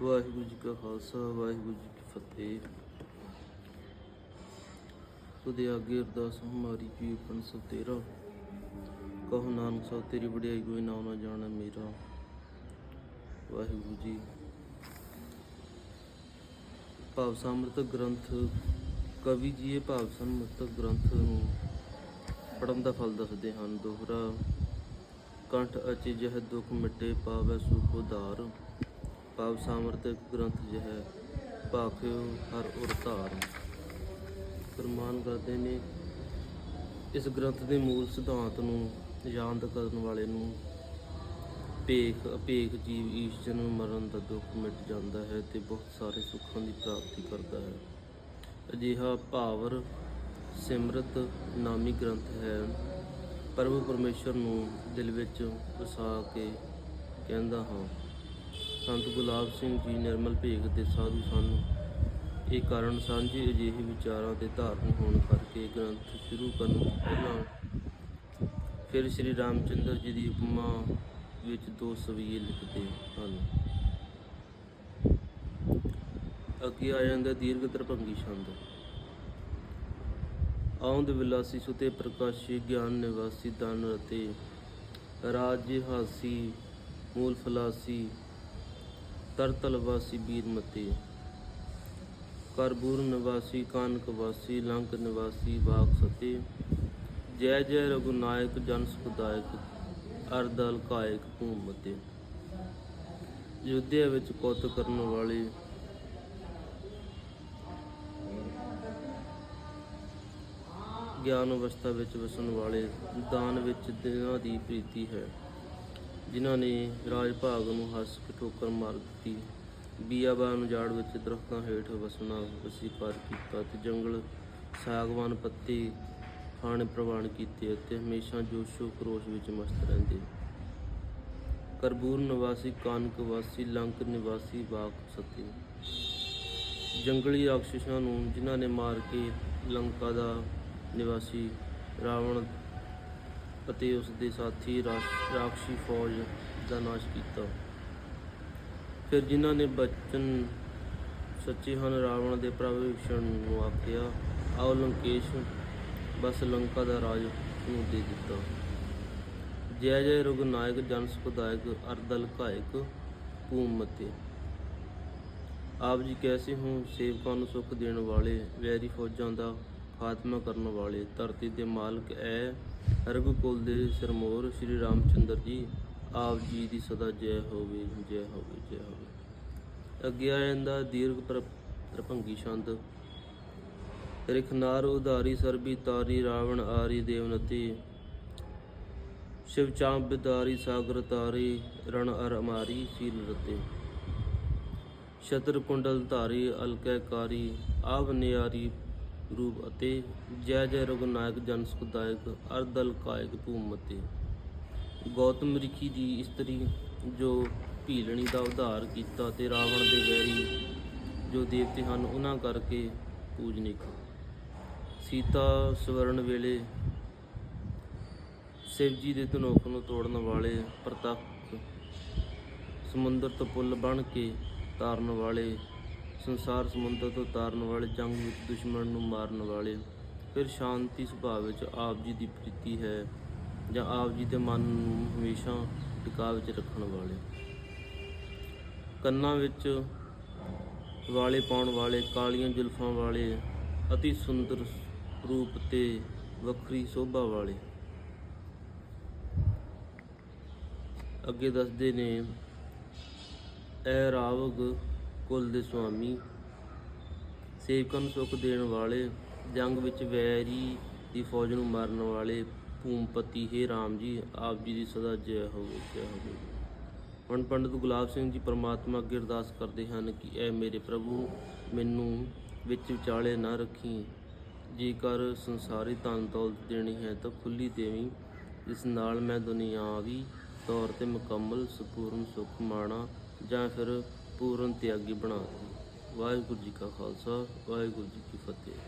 ਵਾਹਿਗੁਰੂ ਜੀ ਕਾ ਖਾਲਸਾ, ਵਾਹਿਗੁਰੂ ਜੀ ਕੀ ਫਤਿਹ। ਤੁਦੇ ਅੱਗੇ ਅਰਦਾਸ ਹਮਾਰੀ ਜੀ ਪਨ ਤੇਰਾ। ਕਹੋ ਨਾਨਕ ਸੋ ਤੇਰੀ ਵਡਿਆਈ ਕੋਈ ਨਾਮ ਨਾ ਜਾਣਾ ਮੇਰਾ। ਵਾਹਿਗੁਰੂ ਜੀ। ਭਾਵ ਸਮਰਤ ਗ੍ਰੰਥ, ਕਵੀ ਜੀ ਇਹ ਭਾਵ ਸਮਰਤ ਗ੍ਰੰਥ ਨੂੰ ਪੜਨ ਦਾ ਫਲ ਦੱਸਦੇ ਹਨ। ਦੋਹਰਾ, ਕੰਠ ਅਚਿ ਜਹ ਦੁਖ ਮਿਟੇ, ਪਾਵੈ ਸੁਖ ਉਧਾਰ। ਪਾਵ ਸਮਰਤ ਗ੍ਰੰਥ ਜਹ ਭਾਖਿਓ ਹਰ ਉਰ ਧਾਰ। ਫਰਮਾਨ ਕਰਦੇ ਨੇ, ਇਸ ਗ੍ਰੰਥ ਦੇ ਮੂਲ ਸਿਧਾਂਤ ਨੂੰ ਯਾਦ ਕਰਨ ਵਾਲੇ ਨੂੰ ਭੇਖ ਅਭੇਖ ਜੀਵ ਈਸ਼ ਜਨਮ ਮਰਨ ਦਾ ਦੁੱਖ ਮਿਟ ਜਾਂਦਾ ਹੈ ਤੇ ਬਹੁਤ ਸਾਰੇ ਸੁੱਖਾਂ ਦੀ ਪ੍ਰਾਪਤੀ ਕਰਦਾ ਹੈ। ਅਜਿਹਾ ਭਾਵਰ ਸਿਮਰਤ ਨਾਮੀ ਗ੍ਰੰਥ ਹੈ। ਪ੍ਰਭੂ ਪਰਮੇਸ਼ਰ ਨੂੰ ਦਿਲ ਵਿੱਚ ਵਸਾ ਕੇ ਕਹਿੰਦਾ ਹਾਂ ਸੰਤ ਗੁਲਾਬ ਸਿੰਘ ਜੀ ਨਿਰਮਲ ਭੇਗ ਦੇ ਸਾਧੂ ਸਨ। ਇਹ ਕਾਰਨ ਸਾਂਝੇ ਅਜਿਹੇ ਵਿਚਾਰਾਂ ਤੇ ਧਾਰਨ ਹੋਣ ਕਰਕੇ ਗ੍ਰੰਥ ਸ਼ੁਰੂ ਕਰਨ ਤੋਂ ਪਹਿਲਾਂ ਫਿਰ ਸ੍ਰੀ ਰਾਮਚੰਦਰ ਜੀ ਦੀ ਉਪਮਾ ਵਿੱਚ ਦੋ ਸਵੀਏ ਲਿਖਦੇ ਹਨ। ਅੱਗੇ ਆ ਜਾਂਦਾ ਦੀਰਘ ਤਰਭੰਗੀ ਛੰਦ। ਆਉਂਦ ਵਿਲਾਸੀ ਸੁਤੇ ਪ੍ਰਕਾਸ਼ੀ ਗਿਆਨ ਨਿਵਾਸੀ ਦਾਨ ਰਤੇ ਰਾਜ ਹਾਸੀ ਮੂਲ ਫਲਾਸੀ ਤਰਤਲ ਵਾਸੀ ਬੀਰ ਮਤੇ। ਕਰਬੂਰ ਨਿਵਾਸੀ, ਕਾਨਕ ਵਾਸੀ, ਲੰਕ ਨਿਵਾਸੀ ਬਾਗ ਸਤੇ। ਜੈ ਜੈ ਰਘੁਨਾਇਕ ਜਨ ਸੁਖਦਾਇਕ ਅਰਦਲ ਕਾਇਕ ਭੂਮ ਮਤੇ। ਯੁੱਧਿਆ ਵਿੱਚ ਕੁੱਤ ਕਰਨ ਵਾਲੇ ਗਿਆਨ ਅਵਸਥਾ ਵਿੱਚ ਵਸਣ ਵਾਲੇ ਦਾਨ ਵਿੱਚ ਦਿਨਾਂ ਦੀ ਪ੍ਰੀਤੀ ਹੈ। ਜਿਨ੍ਹਾਂ ਨੇ ਰਾਜ ਭਾਗ ਨੂੰ ਹੱਸ ਕੇ ਠੋਕਰ ਮਾਰ ਦਿੱਤੀ। ਬੀਆਬਾਨ ਉਜਾੜ ਵਿੱਚ ਦਰਖਤਾਂ ਹੇਠ ਵਸਣਾ ਵਸੀਕਾਰ ਕੀਤਾ ਤੇ ਜੰਗਲ ਸਾਗਵਾਨ ਪੱਤੇ ਖਾਣੇ ਪ੍ਰਵਾਨ ਕੀਤੇ ਅਤੇ ਹਮੇਸ਼ਾ ਜੋਸ਼ੋ ਖਰੋਸ਼ ਵਿੱਚ ਮਸਤ ਰਹਿੰਦੇ। ਕਰਬੂਰ ਨਿਵਾਸੀ, ਕਾਨਕ ਵਾਸੀ, ਲੰਕ ਨਿਵਾਸੀ ਬਾਗ ਸਤੀ। ਜੰਗਲੀ ਰਾਖਸ਼ਾਂ ਨੂੰ ਜਿਨ੍ਹਾਂ ਨੇ ਮਾਰ ਕੇ ਲੰਕਾ ਦਾ ਨਿਵਾਸੀ ਰਾਵਣ ਅਤੇ ਉਸ ਦੇ ਸਾਥੀ ਰਾਸ਼- ਰਾਖਸ਼ੀ ਫੌਜ ਦਾ ਨਾਸ਼ ਕੀਤਾ। ਫਿਰ ਜਿਨ੍ਹਾਂ ਨੇ ਬਚਨ ਸੱਚੇ ਹਨ, ਰਾਵਣ ਦੇ ਪ੍ਰਭਵਿਸ਼ਣ ਨੂੰ ਆਖਿਆ, ਆਓ ਲੰਕੇਸ਼, ਬਸ ਲੰਕਾ ਦਾ ਰਾਜ ਨੂੰ ਦੇ ਦਿੱਤਾ। ਜੈ ਜੈ ਰਘੁਨਾਇਕ ਜਨ ਸੁਖਦਾਇਕ ਅਰਦਲ ਕਾਇਕ ਭੂਮਤੇ ਆਪ ਜੀ ਕੈਸੇ ਹੋ, ਸੇਵਕਾਂ ਨੂੰ ਸੁਖ ਦੇਣ ਵਾਲੇ ਵੈਰੀ ਫੌਜਾਂ ਦਾ ਖਾਤਮਾ ਕਰਨ ਵਾਲੇ ਧਰਤੀ ਦੇ ਮਾਲਕ ਐ। ਰਘੁਕੁਲ ਦੇ ਸਰਮੋਰ ਸ੍ਰੀ ਰਾਮਚੰਦਰ ਜੀ, ਆਪ ਜੀ ਦੀ ਸਦਾ ਜੈ ਹੋਵੇ ਜੈ ਹੋਵੇ ਜੈ ਹੋਵੇ। ਅੱਗੇ ਆ ਦੀਰਘ ਪਰ- ਛੰਦ। ਰਿਖਨਾਰ ਉਧਾਰੀ ਸਰਬੀ ਤਾਰੀ ਰਾਵਣ ਆਰੀ ਦੇਵਨਤੀ ਸ਼ਿਵ ਚਾਂਪ ਬਿਦਾਰੀ ਸਾਗਰ ਤਾਰੀ ਰਣ ਅਰ ਅਮਾਰੀ ਸੀਲ ਰਤੇ। ਸ਼ਤਰ ਕੁੰਡਲ ਧਾਰੀ ਅਲਕੈਕਾਰੀ ਆਵ ਨਿਆਰੀ ਰੂਪ ਅਤੇ ਜੈ ਜੈ ਰਘੁਨਾਇਕ ਜਨ ਸੁਖਦਾਇਕ ਅਰਦਲ ਕਾਇਕ ਭੂਮਤੇ ਗੌਤਮ ਰਿਖੀ ਦੀ ਇਸਤਰੀ ਜੋ ਭੀਲਣੀ ਦਾ ਉਧਾਰ ਕੀਤਾ ਤੇ ਰਾਵਣ ਦੇ ਵੈਰੀ ਜੋ ਦੇਵਤੇ ਹਨ, ਉਹਨਾਂ ਕਰਕੇ ਪੂਜਨਿਕ ਸੀਤਾ ਸਵਰਨ ਵੇਲੇ ਸ਼ਿਵ ਜੀ ਦੇ ਧਨੁਖ ਨੂੰ ਤੋੜਨ ਵਾਲੇ ਪ੍ਰਤੱਖ ਸਮੁੰਦਰ ਤੋਂ ਪੁੱਲ ਬਣ ਕੇ ਤਾਰਨ ਵਾਲੇ ਸੰਸਾਰ ਸਮੁੰਦਰ ਤੋਂ ਤਾਰਨ ਵਾਲੇ ਜੰਗ ਵਿੱਚ ਦੁਸ਼ਮਣ ਨੂੰ ਮਾਰਨ ਵਾਲੇ, ਫਿਰ ਸ਼ਾਂਤੀ ਸੁਭਾਅ ਵਿੱਚ ਆਪ ਜੀ ਦੀ ਪ੍ਰੀਤੀ ਹੈ ਜਾਂ ਆਪ ਜੀ ਦੇ ਮਨ ਨੂੰ ਹਮੇਸ਼ਾ ਟਿਕਾ ਵਿੱਚ ਰੱਖਣ ਵਾਲੇ। ਕੰਨਾਂ ਵਿੱਚ ਵਾਲੇ ਪਾਉਣ ਵਾਲੇ, ਕਾਲੀਆਂ ਜ਼ੁਲਫਾਂ ਵਾਲੇ, ਅਤੀ ਸੁੰਦਰ ਰੂਪ ਤੇ ਵੱਖਰੀ ਸੋਭਾ ਵਾਲੇ। ਅੱਗੇ ਦੱਸਦੇ ਨੇ ਐ ਰਾਵਗ ਕੁਲ ਦੇ ਸੁਆਮੀ, ਸੇਵਕਾਂ ਨੂੰ ਸੁੱਖ ਦੇਣ ਵਾਲੇ, ਜੰਗ ਵਿੱਚ ਵੈਰੀ ਦੀ ਫੌਜ ਨੂੰ ਮਾਰਨ ਵਾਲੇ ਭੂਮਪਤੀ, ਹੈ RAM ਜੀ, ਆਪ ਜੀ ਦੀ ਸਦਾ ਜੈ ਹੋਵੇ ਜੈ ਹੋਵੇ। ਹੁਣ ਪੰਡਤ ਗੁਲਾਬ ਸਿੰਘ ਜੀ ਪਰਮਾਤਮਾ ਅੱਗੇ ਅਰਦਾਸ ਕਰਦੇ ਹਨ ਕਿ ਐ ਮੇਰੇ ਪ੍ਰਭੂ, ਮੈਨੂੰ ਵਿੱਚ ਵਿਚਾਲੇ ਨਾ ਰੱਖੀ। ਜੇਕਰ ਸੰਸਾਰੀ ਧਨ ਦੌਲਤ ਦੇਣੀ ਹੈ ਤਾਂ ਖੁੱਲੀ ਦੇਵੀਂ ਇਸ ਨਾਲ ਮੈਂ ਦੁਨਿਆਵੀ ਤੌਰ ਤੇ ਮੁਕੰਮਲ, ਸੰਪੂਰਨ ਸੁਖ ਮਾਣਾ ਜਾਂ ਫਿਰ ਪੂਰਨ ਤਿਆਗੀ ਬਣਾ ਦੇ ਵਾਹਿਗੁਰੂ ਜੀ ਕਾ ਖਾਲਸਾ ਵਾਹਿਗੁਰੂ ਜੀ ਕੀ ਫਤਿਹ।